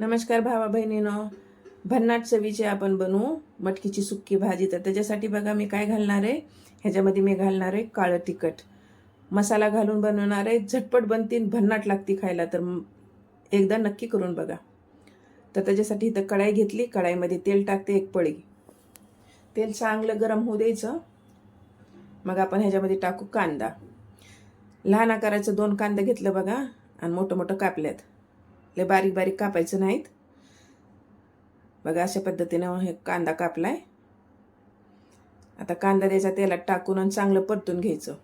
नमस्कार भावा बहिणीनो. भन्नाट चवीची आपण बनवू मटकीची सुक्की भाजी. तर त्याच्यासाठी बघा मी काय घालणार आहे? ह्याच्यामध्ये मी घालणार आहे काळं तिखट. मसाला घालून बनवणार आहे. झटपट बनतील भन्नाट लागती खायला. तर एकदा नक्की करून बघा. तर त्याच्यासाठी इथं कढाई घेतली. कढाईमध्ये तेल टाकते एक पळी. तेल चांगलं गरम होऊ द्यायचं. मग आपण ह्याच्यामध्ये टाकू कांदा. लहान आकाराचं दोन कांदा घेतलं बघा. आणि मोठं मोठं कापल्यात. लय बारीक बारीक कापायचं नाहीत. बघा अशा पद्धतीनं हे कांदा कापलाय. आता कांदा त्याच्या तेलात टाकून आणि चांगलं परतून घ्यायचं.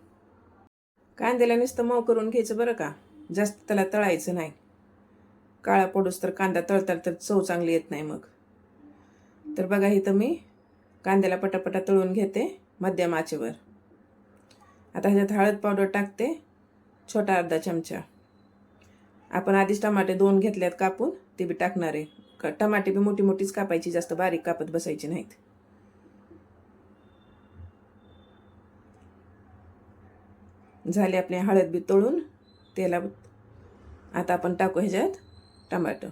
कांद्याला नुसतं मऊ करून घ्यायचं बरं का? जास्त त्याला तळायचं नाही. काळा पडूस तर कांदा तळताळ तर चव चांगली येत नाही मग. तर बघा इथं मी कांद्याला पटापटा तळून घेते मध्यम आचेवर. आता ह्याच्यात हळद पावडर टाकते छोटा अर्धा चमचा. आपण आधीच टमाटे दोन घेतल्यात कापून ते बी टाकणार आहे. टमाटे बी मोठी मोठीच कापायची जास्त बारीक कापत बसायची नाहीत. झाले आपले हळद बी तळून तेला आता आपण टाकू ह्याच्यात टमाटो.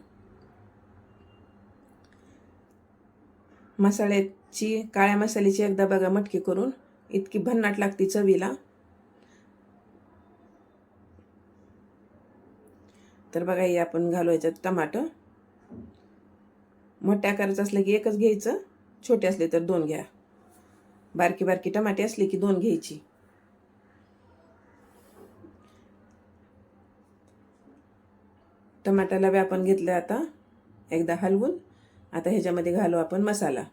मसाल्याची काळ्या मसाल्याची एकदा बघा मटकी करून इतकी भन्नाट लागती चवीला. तर बघा हे आपण घालू याच्यात टमाटर मोठ्या आकाराचं असलं की एकच घ्यायचं छोटे असले तर दोन घ्या. बारकी बारकी टमाटे असले की दोन घ्यायची. टमाट्याला बी आपण घेतलं आता एकदा हलवून. आता ह्याच्यामध्ये घालू आपण मसाला.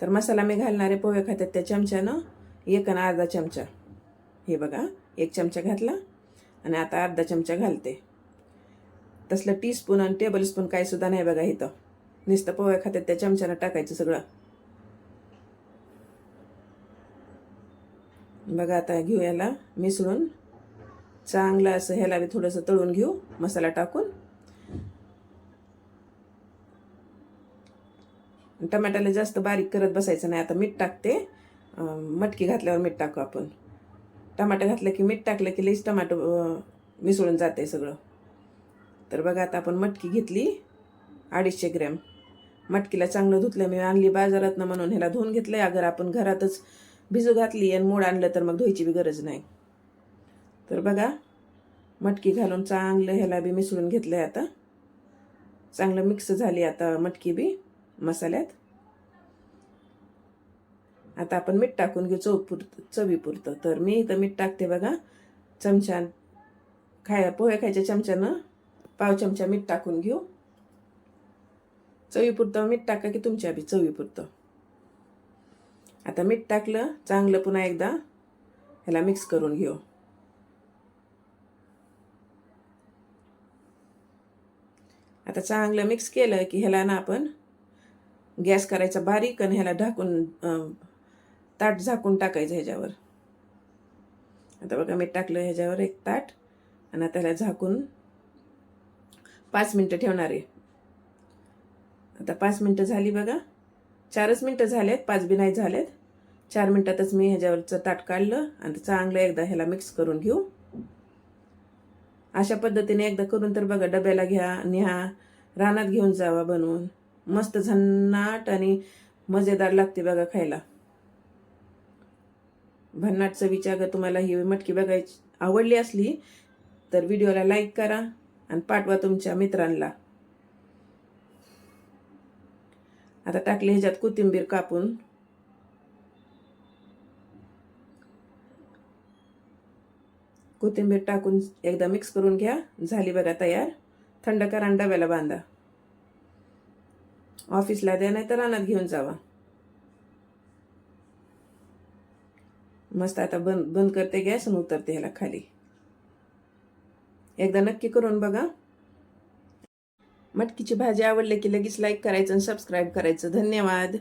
तर मसाला मी घालणारे पोहे खात्यात त्या चमच्यानं एक आणि अर्धा चमचा. हे बघा एक चमचा घातला आणि आता अर्धा चमचा घालते. तसलं टीस्पून आणि टेबल स्पून काही सुद्धा नाही बघा इथं. नुसतं पोह्या खात्यात त्या चमच्यानं टाकायचं सगळं. बघा आता घेऊ याला मिसळून. चांगलं असं ह्याला बी थोडंसं तळून घेऊ मसाला टाकून. टमाट्याला जास्त बारीक करत बसायचं नाही आता मीठ टाकते. मटकी घातल्यावर मीठ टाकू आपण. टमाटर घातलं की मीठ टाकलं की लईच टमाटो मिसळून जाते सगळं. तर बघा आता आपण मटकी घेतली. अडीचशे ग्रॅम. मटकीला चांगलं धुतलं मी आणली बाजारातनं म्हणून. ह्याला धुवून आहे अगर आपण घरातच भिजू घातली आणि मोड आणलं तर मग धुवायची बी गरज नाही. तर बघा मटकी घालून चांगलं ह्याला बी मिसळून घेतलं आहे आता. चांगलं मिक्स झाली आता मटकी बी मसाल्यात. आता आपण मीठ टाकून घेऊ चवपुरतं चवीपुरतं. तर मी इथं मीठ टाकते बघा. चमच्यान खाय पोहे खायच्या चमच्यानं पाव चमचा मीठ टाकून घेऊ. चवीपुरतं मीठ टाका की तुमच्या बी चवीपुरतं. आता मीठ टाकलं चांगलं पुन्हा एकदा ह्याला मिक्स करून घेऊ. आता चांगलं मिक्स केलं की ह्याला ना आपण गॅस करायचा बारीक आणि ह्याला ढाकून अं, ताट झाकून टाकायचं ह्याच्यावर. आता बघा मीठ टाकलं ह्याच्यावर एक ताट आणि आता ह्याला झाकून पाच मिनटं ठेवणार आहे. आता पाच मिनटं झाली बघा. चारच मिनटं झालेत पाच बी नाही झालेत. चार मिनटातच मी ह्याच्यावरचं ताट काढलं आणि चांगलं एकदा ह्याला मिक्स करून घेऊ. अशा पद्धतीने एकदा करून तर बघा डब्याला घ्या न्या रानात घेऊन जावा बनवून. मस्त झन्नाट आणि मजेदार लागते बघा खायला. भन्नाट चवीच्या अगं तुम्हाला ही मटकी बघायची आवडली असली तर व्हिडिओला लाईक करा. आणि पाठवा तुमच्या मित्रांना. आता टाकली ह्याच्यात कोथिंबीर कापून. कोथिंबीर टाकून एकदा मिक्स करून घ्या. झाली बघा तयार. थंड करा आणि डब्याला बांधा. ऑफिसला द्या नाही तर रानात घेऊन जावा. मस्त आता बंद बंद करते गॅस आणि उतरते ह्याला खाली. एकदा नक्की करून बघा. मटकीची भाजी आवडली की लगेच लाईक करायचं आणि सबस्क्राईब करायचं. धन्यवाद.